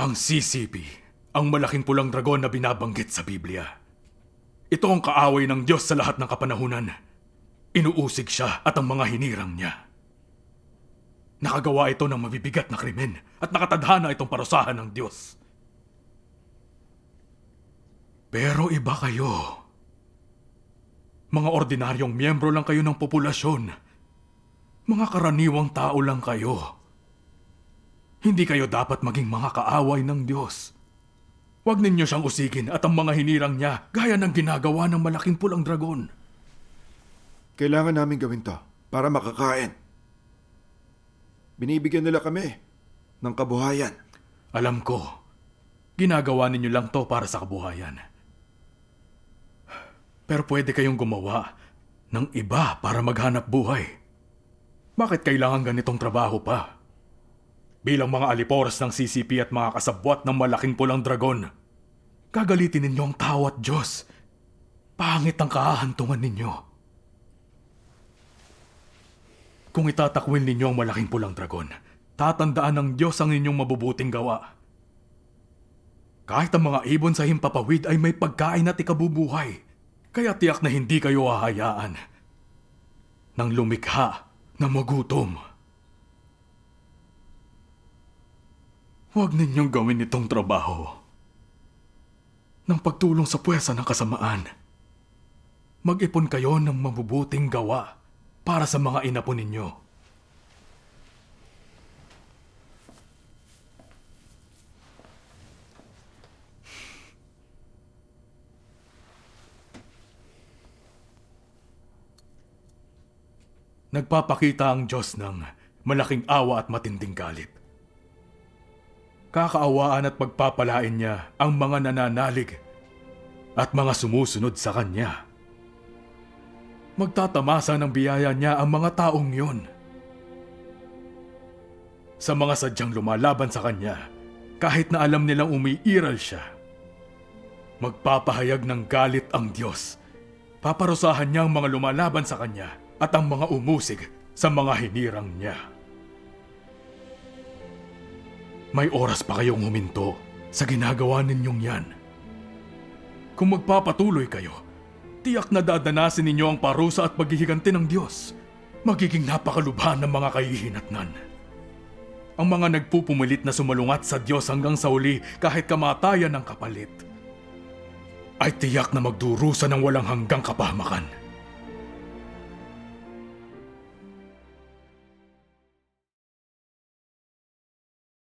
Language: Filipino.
Ang CCP, ang malaking pulang dragon na binabanggit sa Biblia. Ito ang kaaway ng Diyos sa lahat ng kapanahunan. Inuusig siya at ang mga hinirang niya. Nakagawa ito ng mabibigat na krimen at nakatadhana itong parusahan ng Diyos. Pero iba kayo. Mga ordinaryong miyembro lang kayo ng populasyon. Mga karaniwang tao lang kayo. Hindi kayo dapat maging mga kaaway ng Diyos. Huwag ninyo siyang usigin at ang mga hinirang niya gaya ng ginagawa ng malaking pulang dragon. Kailangan namin gawin to para makakain. Binibigyan nila kami ng kabuhayan. Alam ko, ginagawa ninyo lang to para sa kabuhayan. Pero pwede kayong gumawa ng iba para maghanap buhay. Bakit kailangan ganitong trabaho pa? Bilang mga aliporas ng CCP at mga kasabwat ng malaking pulang dragon, gagalitin ninyo ang tao at Diyos. Pangit ang kahahantungan ninyo. Kung itatakwil ninyo ang malaking pulang dragon, tatandaan ng Diyos ang inyong mabubuting gawa. Kahit ang mga ibon sa himpapawid ay may pagkain at ikabubuhay, kaya tiyak na hindi kayo hahayaan ng lumikha na magutom. Huwag ninyong gawin itong trabaho ng pagtulong sa puwersa ng kasamaan. Mag-ipon kayo ng mabubuting gawa para sa mga inapo ninyo. Nagpapakita ang Diyos ng malaking awa at matinding galit. Kakaawaan at pagpapalain niya ang mga nananalig at mga sumusunod sa Kanya. Magtatamasa ng biyaya niya ang mga taong yun. Sa mga sadyang lumalaban sa Kanya, kahit na alam nilang umiiral siya, magpapahayag ng galit ang Diyos. Paparusahan niya ang mga lumalaban sa Kanya at ang mga umusig sa mga hinirang niya. May oras pa kayong huminto sa ginagawa ninyong yan. Kung magpapatuloy kayo, tiyak na dadanasin ninyo ang parusa at paghihiganti ng Diyos. Magiging napakalubhan ng mga kahihinatnan. Ang mga nagpupumilit na sumalungat sa Diyos hanggang sa uli kahit kamatayan ng kapalit, ay tiyak na magdurusa ng walang hanggang kapahamakan.